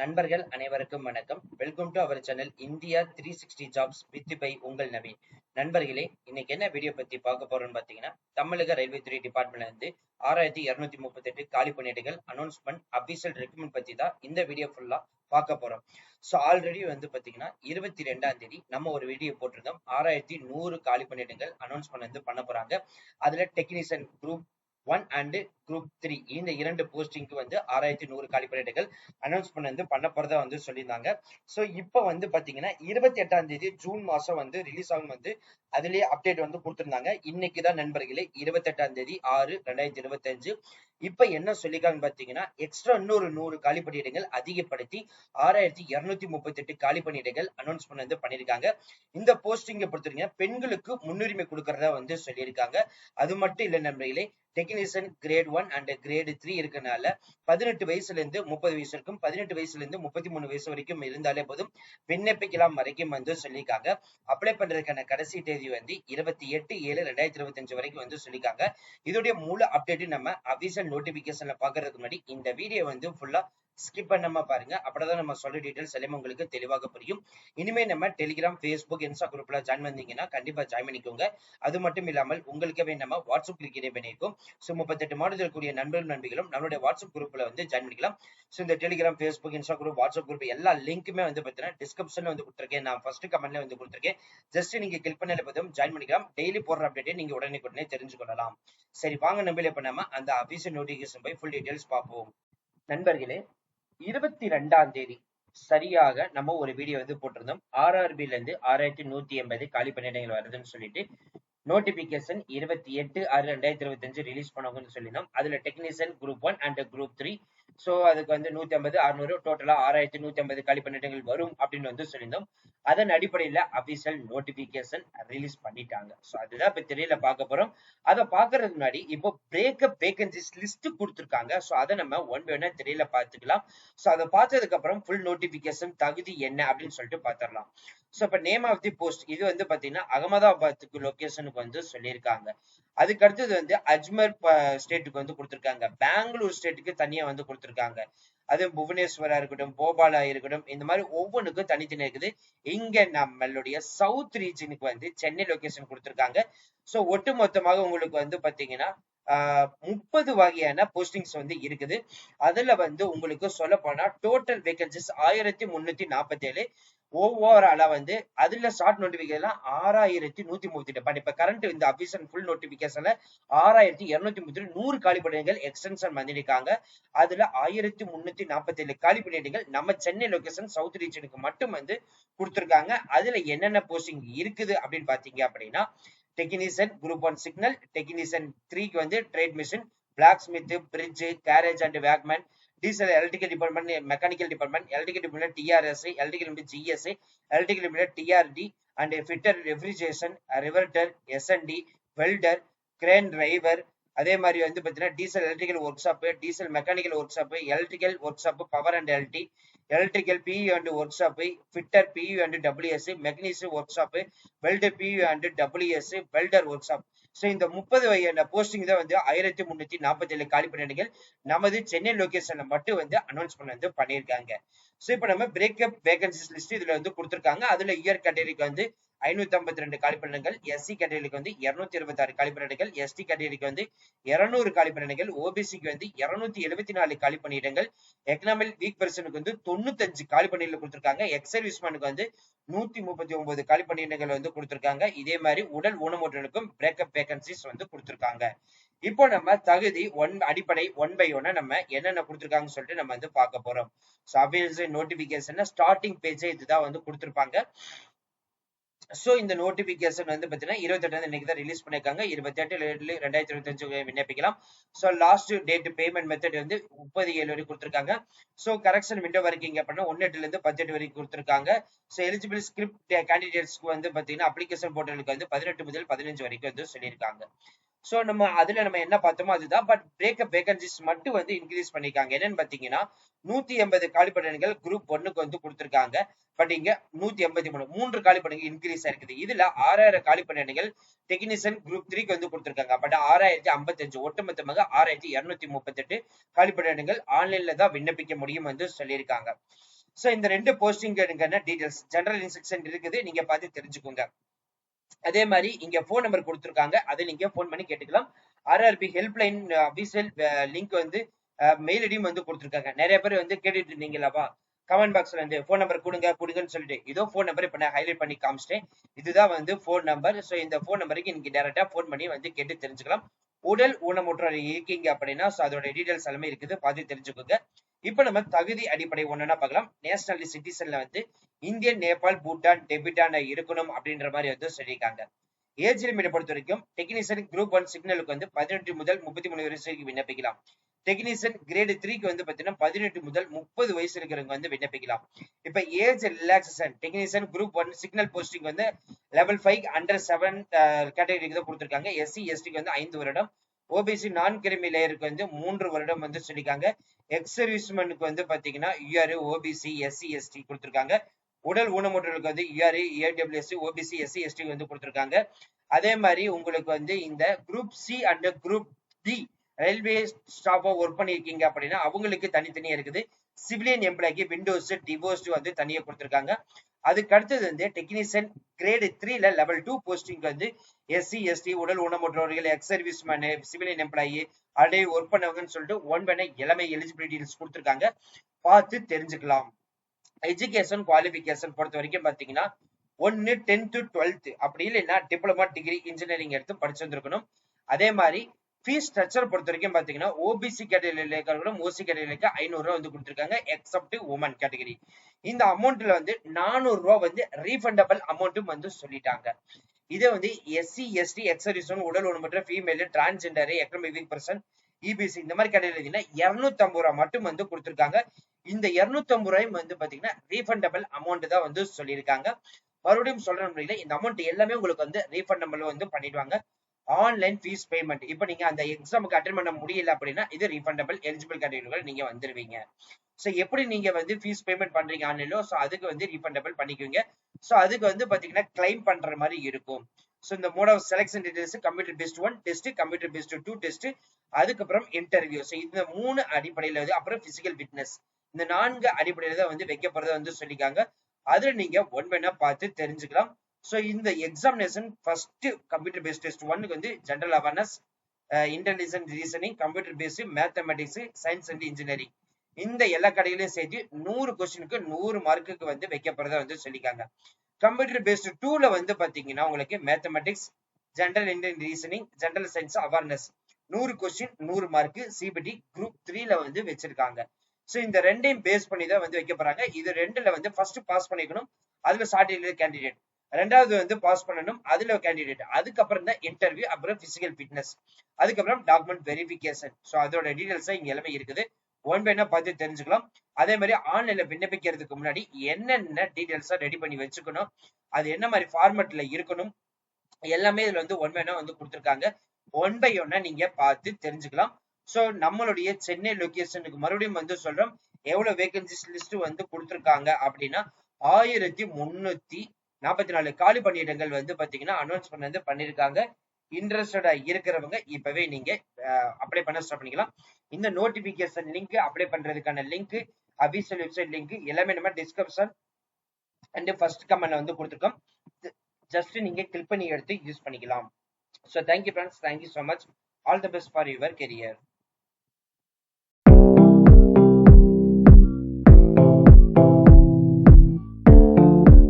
நண்பர்கள் அனைவருக்கும் வணக்கம். Welcome to our channel India three sixty jobs with by உங்கள் நவீன். நண்பர்களே இன்னைக்கு என்ன வீடியோ பத்தி பார்க்க போறோம்னு பாத்தீங்கன்னா தமிழக ரயில்வே துறை டிபார்ட்மெண்ட்ல இருந்து ஆறாயிரத்தி இருநூத்தி முப்பத்தி எட்டு காலி பணியிடங்கள் அனௌன்ஸ்மெண்ட் அபிஷியல் ரெக்குமெண்ட் பத்தி தான் இந்த வீடியோ ஃபுல்லா பார்க்க போறோம். ஸோ ஆல்ரெடி வந்து பாத்தீங்கன்னா இருபத்தி ரெண்டாம் தேதி நம்ம ஒரு வீடியோ போட்டிருந்தோம். ஆறாயிரத்தி நூறு காலி பணியிடங்கள் அனௌன்ஸ்மெண்ட் வந்து பண்ண போறாங்க. அதுல technician group one and group three இந்த இரண்டு போஸ்டிங்க்கு வந்து ஆறாயிரத்தி நூறு காலி பணியிடங்கள் அனௌன்ஸ்மெண்ட் வந்து பண்ண போறதா வந்து சொல்லியிருந்தாங்க. ஸோ இப்போ வந்து பாத்தீங்கன்னா இருபத்தி எட்டாம் தேதி ஜூன் மாசம் வந்து ரிலீஸ் ஆகும் வந்து அதுலயே அப்டேட் வந்து கொடுத்துருந்தாங்க. இன்னைக்கு தான் நண்பர்களே இருபத்தி எட்டாம் தேதி ஆறு ரெண்டாயிரத்தி இருபத்தஞ்சு. இப்போ என்ன சொல்லிருக்காங்க பாத்தீங்கன்னா எக்ஸ்ட்ரா இன்னொரு நூறு காலி பணியிடங்கள் அதிகப்படுத்தி ஆறாயிரத்தி இருநூத்தி முப்பத்தி எட்டு காலி பணியிடங்கள் அனௌன்ஸ்மெண்ட் வந்து பண்ணிருக்காங்க இந்த போஸ்டிங்கை பொறுத்தவரைக்கும் பெண்களுக்கு முன்னுரிமை கொடுக்கறதா வந்து சொல்லியிருக்காங்க. அது மட்டும் இல்ல நண்பர்களே technician grade one and grade three இருக்கனால பதினெட்டு வயசுல இருந்து முப்பது வயசு வரைக்கும் பதினெட்டு வயசுல இருந்து முப்பத்தி மூணு வயசு வரைக்கும் இருந்தாலே போதும். விண்ணப்பிக்கலாம் வரைக்கும் வந்து சொல்லியிருக்காங்க. அப்ளை பண்றதுக்கான கடைசி தேதி வந்து இருபத்தி எட்டு ஏழு ரெண்டாயிரத்தி இருபத்தி அஞ்சு வரைக்கும் வந்து சொல்லியிருக்காங்க. இதோடைய முழு அப்டேட் நம்ம அபிஷியல் நோட்டிபிகேஷன்ல பாக்குறதுக்கு முன்னாடி இந்த வீடியோ வந்து ஃபுல்லா ஸ்கிப் பண்ணாம பாருங்க. அப்படிதான் நம்ம சொல்ற டீடைல்ஸ் எல்லாமே உங்களுக்கு தெளிவாக புரியும். இனிமே நம்ம டெலிகிராம் ஃபேஸ்புக் இன்ஸ்டா குரூப்ல ஜாயின் பண்ணீங்கன்னா கண்டிப்பா ஜாயின் பண்ணிக்கோங்க. அது மட்டும் இல்லாமல் உங்களுக்கே நம்ம வாட்ஸ்அப் கிளிக் பண்ணியிருக்கோம் ஸோ முப்பத்தெட்டு மாடல் கூடிய நண்பர்கள் நண்பிகளும் நம்மளுடைய வாட்ஸ்அப் குரூப்ல வந்து ஜாயின் பண்ணிக்கலாம். ஸோ இந்த Telegram Facebook Insta group WhatsApp group எல்லா லிங்க்குமே வந்து பார்த்தீங்கன்னா டிஸ்கிரிப்ஷன்ல வந்து கொடுத்துருக்கேன். நான் ஃபர்ஸ்ட் கமெண்ட்ல வந்து கொடுத்துருக்கேன். ஜஸ்ட் நீங்க கிளிக் பண்ணல போதும். ஜாயின் பண்ணிக்கலாம். டெய்லி போடுற அப்டேட்டை நீங்க உடனே உடனே தெரிஞ்சு கொள்ளலாம். சரி வாங்க நம்பில இப்ப நம்ம அந்த அபிஷியல் நோட்டிபிகேஷன் போய் ஃபுல் டீடைல்ஸ் பார்ப்போம். நண்பர்களே இருபத்தி ரெண்டாம் தேதி சரியாக நம்ம ஒரு வீடியோ வந்து போட்டிருந்தோம். ஆர்ஆர்பில இருந்து ஆறாயிரத்தி நூத்தி எண்பது காலி பணியிடங்கள் வருதுன்னு சொல்லிட்டு நோட்டிபிகேஷன் இருபத்தி எட்டு ஆறு ரெண்டாயிரத்தி இருபத்தி அஞ்சு ரிலீஸ் பண்ணுவாங்கன்னு சொல்லியிருந்தோம். அதுல technician group one and group three so அதுக்கு வந்து நூத்தி ஐம்பது அறுநூறு டோட்டலா ஆறாயிரத்தி நூத்தி ஐம்பது காலி வரும் அப்படின்னு வந்து சொல்லியிருந்தோம். அதன் அடிப்படையில அபிஷியல் நோட்டிபிகேஷன் ரிலீஸ் பண்ணிட்டாங்க. ஸோ அதுதான் இப்ப தெரியல பார்க்க போறோம். அதை பாக்குறதுக்கு முன்னாடி இப்போ பிரேக்கப் வேகன்சிஸ் லிஸ்ட் கொடுத்துருக்காங்க. ஸோ அதை நம்ம ஒன் பை ஒன்னா தெரியல பாத்துக்கலாம் ஸோ அதை பார்த்ததுக்கு அப்புறம் ஃபுல் நோட்டிபிகேஷன் தகுதி என்ன அப்படின்னு சொல்லிட்டு பாத்திரலாம் ஸோ இப்போ நேம் ஆஃப் தி போஸ்ட் இது வந்து பாத்தீங்கன்னா அகமதாபாத்துக்கு லொக்கேஷனுக்கு வந்து சொல்லியிருக்காங்க. அதுக்கு அடுத்தது வந்து அஜ்மர் ஸ்டேட்டுக்கு வந்து கொடுத்துருக்காங்க. பெங்களூர் ஸ்டேட்டுக்கு தனியா வந்து கொடுத்துருக்காங்க. அது புவனேஸ்வரா இருக்கட்டும் போபாலா இருக்கட்டும் இந்த மாதிரி ஒவ்வொன்றுக்கும் தனித்தனி இருக்குது. இங்க நம்மளுடைய சவுத் ரீஜனுக்கு வந்து சென்னை லொகேஷன் கொடுத்துருக்காங்க. ஸோ ஒட்டு மொத்தமாக உங்களுக்கு வந்து பாத்தீங்கன்னா முப்பது வகையான போஸ்டிங்ஸ் வந்து இருக்குது. அதுல வந்து உங்களுக்கு சொல்ல போனா டோட்டல் வேகன்சிஸ் ஆயிரத்தி முன்னூத்தி நாற்பத்தி ஏழு ஓவராலா வந்து அதுல ஷார்ட் நோட்டிபிகேஷன் ஆறாயிரத்தி நூத்தி முப்பத்தி எட்டு இப்ப கரண்ட் இந்த அபிஷன் ஃபுல் நோட்டிபிகேஷன்ல ஆறாயிரத்தி இருநூத்தி முப்பத்தி நூறு காலி பணியிடங்கள் எக்ஸ்டென்ஷன் பண்ணிருக்காங்க அதுல ஆயிரத்தி முன்னூத்தி நாற்பத்தி ஏழு காலி பணியிடங்கள் நம்ம சென்னை லொகேஷன் சவுத் ரீஜனுக்கு மட்டும் வந்து கொடுத்துருக்காங்க. அதுல என்னென்ன போஸ்டிங் இருக்குது அப்படின்னு பாத்தீங்க அப்படின்னா technician group one signal technician த்ரீக்கு வந்து trade machine blacksmith bridge garage and வேக்மேன் diesel electrical department mechanical department electrical department TRS electrical GSI electrical department TRD and fitter refrigeration riveter SNT welder crane driver அதே மாதிரி வந்து பார்த்தீங்கன்னா diesel electrical workshop diesel mechanical workshop electrical workshop power and LD electrical PU and workshop fitter PU and WS magnesium workshop welder PU and WS welder workshop so இந்த முப்பது வகையான posting தான் வந்து ஆயிரத்தி முன்னூத்தி நாற்பத்தி ஏழு காலி பணியிடங்கள் நமது சென்னை லொகேஷன்ல மட்டும் வந்து அனௌன்ஸ் பண்ண வந்து பண்ணியிருக்காங்க. ஸோ இப்போ நம்ம பிரேக்கப் வேகன்சிஸ் லிஸ்ட் இதுல வந்து கொடுத்துருக்காங்க. அதுல இயர் கேட்டகரிக்கு வந்து ஐநூத்தி ஐம்பத்தி ரெண்டு காலிப்பணிகள் எஸ்சி கேட்டகரிக்கு வந்து இருநூத்தி இருபத்தி ஆறு காலிப்பணிகள் எஸ்டி கேட்டகரிக்கு வந்து இருநூறு காலிப்பணிகள் ஓபிசிக்கு வந்து இருநூத்தி எழுபத்தி நாலு காலிப்பணியிடங்கள். எக்கனாமிக் வீக் பர்சனுக்கு வந்து தொண்ணூத்தஞ்சு காலிப்பணிகள் கொடுத்திருக்காங்க. எக்ஸ் சர்வீஸ்மேனுக்கு வந்து நூத்தி முப்பத்தி ஒன்பது காலிப்பணியிடங்கள் வந்து கொடுத்திருக்காங்க. இதே மாதிரி உடல் ஊனமுற்றலுக்கும் பிரேக்கப் வேகன்சிஸ் வந்து கொடுத்திருக்காங்க. இப்போ நம்ம தகுதி ஒன் அடிப்படை ஒன் பை ஒன்ன நம்ம என்னென்ன கொடுத்துருக்காங்கன்னு சொல்லிட்டு நம்ம வந்து பார்க்க போறோம். நோட்டிபிகேஷன் ஸ்டார்டிங் பேஜே இதுதான் வந்து கொடுத்திருப்பாங்க. ஸோ இந்த நோட்டிபிகேஷன் வந்து பார்த்தீங்கன்னா இருபத்தெட்டாம் இன்னைக்கு தான் ரிலீஸ் பண்ணியிருக்காங்க இருபத்தெட்டு எட்டு ரெண்டாயிரத்தி இருபத்தஞ்சு விண்ணப்பிக்கலாம். So last date payment method வந்து முப்பது ஏழு வரைக்கும் கொடுத்துருக்காங்க. ஸோ கரெக்ஷன் விண்டோ வரைக்கும் அப்படின்னா ஒன்னு எட்டுல இருந்து பத்தெட்டு வரைக்கும் கொடுத்துருக்காங்க. ஸோ எலிஜிபிள் ஸ்கிரிப்ட் கேண்டிடேட்ஸ்க்கு வந்து பார்த்தீங்கன்னா அப்ளிகேஷன் போர்ட்டலுக்கு வந்து பதினெட்டு முதல் பதினஞ்சு வரைக்கும் வந்து சொல்லியிருக்காங்க. சோ நம்ம அதுல நம்ம என்ன பார்த்தோமோ அதுதான். பட் பிரேக்கப் வேகன்சிஸ் மட்டும் வந்து இன்க்ரீஸ் பண்ணிருக்காங்க என்னன்னு பாத்தீங்கன்னா நூத்தி எண்பது காலிப்படங்கள் குரூப் ஒன்னுக்கு வந்து கொடுத்திருக்காங்க. பட் இங்க நூத்தி எண்பத்தி மூணு மூன்று காலிப்படங்கள் இன்க்ரீஸ் ஆயிருக்குது. இதுல ஆறாயிரம் காலிப்படங்கள் டெக்னீஷியன் குரூப் த்ரீக்கு வந்து கொடுத்திருக்காங்க. பட் ஆறாயிரத்தி ஐம்பத்தஞ்சு ஒட்டுமொத்தமாக ஆறாயிரத்தி இருநூத்தி முப்பத்தி எட்டு காலிப்படங்கள் ஆன்லைன்ல தான் விண்ணப்பிக்க முடியும் வந்து சொல்லியிருக்காங்க. சோ இந்த ரெண்டு போஸ்டிங் டீடைல்ஸ் ஜெனரல் இன்ஸ்ட்ரக்ஷன் இருக்குது. நீங்க பார்த்து தெரிஞ்சுக்கோங்க. அதே மாதிரி இங்க போன் நம்பர் கொடுத்துருக்காங்க. அதை நீங்க போன் பண்ணி கேட்டுக்கலாம். ஆர்ஆர்பி ஹெல்ப்லைன் அபிஷியல் லிங்க் வந்து uh, மெயில் ஐடியும் வந்து கொடுத்துருக்காங்க. நிறைய பேர் வந்து கேட்டுட்டு இருந்தீங்களாப்பா? கமெண்ட் பாக்ஸ்ல வந்து போன் நம்பர் கொடுங்க கொடுங்கன்னு சொல்லிட்டு இதோ போன் நம்பர் இப்ப நான் ஹைலைட் பண்ணி காமிச்சிட்டேன். இதுதான் வந்து போன் நம்பர் ஸோ இந்த போன் நம்பருக்கு நீங்க டேரக்டா போன் பண்ணி வந்து கேட்டு தெரிஞ்சுக்கலாம். உடல் ஊனமுற்றோர் இருக்கீங்க அப்படின்னா ஸோ அதோட டீடைல்ஸ் எல்லாமே இருக்குது. பார்த்து தெரிஞ்சுக்கோங்க. இப்ப நம்ம தகுதி அடிப்படை ஒண்ணுன்னா பார்க்கலாம். நேஷனல் சிட்டிசன்ல வந்து இந்தியன் நேபாள் பூட்டான் டெபிட்டான இருக்கணும் அப்படின்ற மாதிரி வந்து சொல்லியிருக்காங்க. ஏஜ் லிமிட் பொறுத்த வரைக்கும் டெக்னீஷியன் குரூப் ஒன் சிக்னலுக்கு வந்து பதினெட்டு முதல் முப்பத்தி மூணு வயசு வரைக்கும் விண்ணப்பிக்கலாம். டெக்னீஷியன் கிரேடு த்ரீக்கு வந்து பாத்தீங்கன்னா பதினெட்டு முதல் முப்பது வயசு இருக்கிறவங்க வந்து விண்ணப்பிக்கலாம். இப்ப age relaxation technician group one signal posting வந்து லெவல் ஃபைவ் அண்டர் செவன் கேட்டகரிக்கு தான் கொடுத்துருக்காங்க. எஸ்சி எஸ்டிக்கு வந்து ஐந்து வருடம் ஓபிசி நான் கிரிமி லேயருக்கு வந்து மூன்று வருடம் வந்து சொல்லியிருக்காங்க. எக்ஸ் சர்வீஸ்மேனுக்கு வந்து பாத்தீங்கன்னா யூஆர் ஓபிசி எஸ்சி எஸ்டி கொடுத்துருக்காங்க. உடல் ஊனமுற்றலுக்கு வந்து UR EWSC OBC SC ST வந்து கொடுத்துருக்காங்க. அதே மாதிரி உங்களுக்கு வந்து இந்த group C and group D railway ஸ்டாஃபா work பண்ணியிருக்கீங்க அப்படின்னா அவங்களுக்கு தனித்தனியா இருக்குது. சிவிலியன் எம்ப்ளாய்க்கு விண்டோஸ் டிவோர்ஸ் வந்து தனியா கொடுத்துருக்காங்க. அதுக்கு அடுத்தது வந்து டெக்னீஷியன் கிரேடு த்ரீல லெவல் டூ போஸ்டிங் வந்து எஸ்சி எஸ்டி உடல் ஊனமுற்றவர்கள் ex service men civilian employee அடே ஒர்க் பண்ணவங்கன்னு சொல்லிட்டு ஒன் பண்ண இளமை எலிஜிபிலிட்டிஸ் கொடுத்துருக்காங்க. பார்த்து தெரிஞ்சுக்கலாம். எஜுகேஷன் குவாலிபிகேஷன் பொறுத்த வரைக்கும் பாத்தீங்கன்னா ஒன்னு டென்த்து டுவெல்த் அப்படி இல்லைன்னா டிப்ளமா டிகிரி இன்ஜினியரிங் எடுத்து படிச்சிருந்துருக்கணும் அதே மாதிரி ஃபீஸ் ஸ்ட்ரக்சர் பொறுத்த வரைக்கும் பாத்தீங்கன்னா ஓபிசி கேட்டகரியில் இருக்கிறவங்களும் ஓசி கேட்டகரிக்கு ஐநூறு ரூபா வந்து கொடுத்துருக்காங்க எக்ஸப்ட் உமன் கேட்டகரி இந்த அமௌண்ட்ல வந்து நானூறு ரூபா வந்து ரீஃபண்டபிள் அமௌண்ட்டும் வந்து சொல்லிட்டாங்க. இதே வந்து எஸ்சி எஸ்டி எக்ஸரிசன் உடல் ஊனமுற்ற female transgender economic weak person EBC இந்த மாதிரி கேட்டகரி இருநூத்தி ஐம்பது ரூபா மட்டும் வந்து கொடுத்துருக்காங்க. இந்த இருநூத்தி ஐம்பது ரூபாயும் வந்து பாத்தீங்கன்னா ரீஃபண்டபிள் அமௌண்ட் தான் வந்து சொல்லியிருக்காங்க. மறுபடியும் சொல்றேன் இந்த அமௌண்ட் எல்லாமே உங்களுக்கு வந்து ரீஃபண்டபிள் வந்து பண்ணிடுவாங்க. ஆன்லைன் ஃபீஸ் பேமெண்ட் இப்போ நீங்க அந்த எக்ஸாமுக்கு அட்டன் பண்ண முடியல அப்படின்னா இது ரீஃபண்டபிள் எலிஜிபிள் கேட்டகரிகள் நீங்க வந்துருவீங்க. ஸோ எப்படி நீங்க வந்து ஃபீஸ் பேமெண்ட் பண்றீங்க ஆன்லைன்ல ஸோ அதுக்கு வந்து ரீஃபண்டபிள் பண்ணிக்குவீங்க. ஸோ அதுக்கு வந்து பாத்தீங்கன்னா கிளைம் பண்ற மாதிரி இருக்கும். ஸோ இந்த mode of selection details computer based one test computer based two test அதுக்கப்புறம் இன்டர்வியூ ஸோ இந்த மூணு அடிப்படையில வந்து அப்புறம் பிசிக்கல் ஃபிட்னஸ் இந்த நான்கு அடிப்படையில தான் வந்து வைக்கப்படுறத வந்து சொல்லிக்காங்க அதுல நீங்க ஒன் வேணா பார்த்து தெரிஞ்சுக்கலாம். ஸோ இந்த examination first computer based test ஒன்னுக்கு வந்து general awareness intelligent reasoning computer based mathematics science and engineering இந்த எல்லா கடைகளையும் சேர்த்து நூறு கொஸ்டினுக்கு நூறு மார்க்குக்கு வந்து வைக்க போறதா வந்து சொல்லிக்காங்க கம்ப்யூட்டர் பேஸ்ட் டூல வந்து பாத்தீங்கன்னா உங்களுக்கு mathematics general Indian reasoning general science awareness நூறு கொஸ்டின் நூறு மார்க் சிபிடி குரூப் த்ரீல வந்து வச்சிருக்காங்க. ஸோ இந்த ரெண்டையும் பேஸ் பண்ணி தான் வந்து வைக்க போறாங்க. இது ரெண்டுல வந்து ஃபர்ஸ்ட் பாஸ் பண்ணிக்கணும். அதுல சார்டிஃபிகேட் கேண்டிடேட் ரெண்டாவது வந்து பாஸ் பண்ணணும். அதுல கேண்டிடேட் அதுக்கப்புறம் தான் இன்டர்வியூ அப்புறம் பிசிக்கல் ஃபிட்னஸ் அதுக்கப்புறம் டாக்குமெண்ட் வெரிஃபிகேஷன் ஸோ அதோட டீடைல்ஸ் இங்க எல்லாமே இருக்குது. ஒன் பை பார்த்து தெரிஞ்சுக்கலாம். அதே மாதிரி ஆன்லைன்ல விண்ணப்பிக்கிறதுக்கு முன்னாடி என்னென்ன டீடைல்ஸா ரெடி பண்ணி வச்சுக்கணும்? அது என்ன மாதிரி ஃபார்மெட்ல இருக்கணும்? எல்லாமே இதுல வந்து ஒன் பை வந்து கொடுத்துருக்காங்க. ஒன் பை ஒன்னா நீங்க பார்த்து தெரிஞ்சுக்கலாம். ஸோ நம்மளுடைய சென்னை லொகேஷனுக்கு மறுபடியும் வந்து சொல்றோம். எவ்வளவு வேகன்சிஸ் லிஸ்ட் வந்து கொடுத்துருக்காங்க அப்படின்னா ஆயிரத்தி முன்னூத்தி நாற்பத்தி நாலு காலி பணியிடங்கள் வந்து பாத்தீங்கன்னா அனௌன்ஸ் வந்து பண்ணிருக்காங்க. இன்ட்ரெஸ்டடா இருக்கிறவங்க இப்பவே நீங்க அப்ளை பண்ண ஸ்டார்ட் பண்ணிக்கலாம். இந்த நோட்டிபிகேஷன் லிங்க் அப்ளை பண்றதுக்கான லிங்க் அபிஷியல் வெப்சைட் லிங்க் எல்லாமே நம்ம டிஸ்கிரிப்ஷன் அண்ட் ஃபர்ஸ்ட் கமெண்ட்ல வந்து கொடுத்துருக்கோம். ஜஸ்ட் நீங்க கிளிக் பண்ணி எடுத்து யூஸ் பண்ணிக்கலாம். So thank you friends thank you so much all the best for your career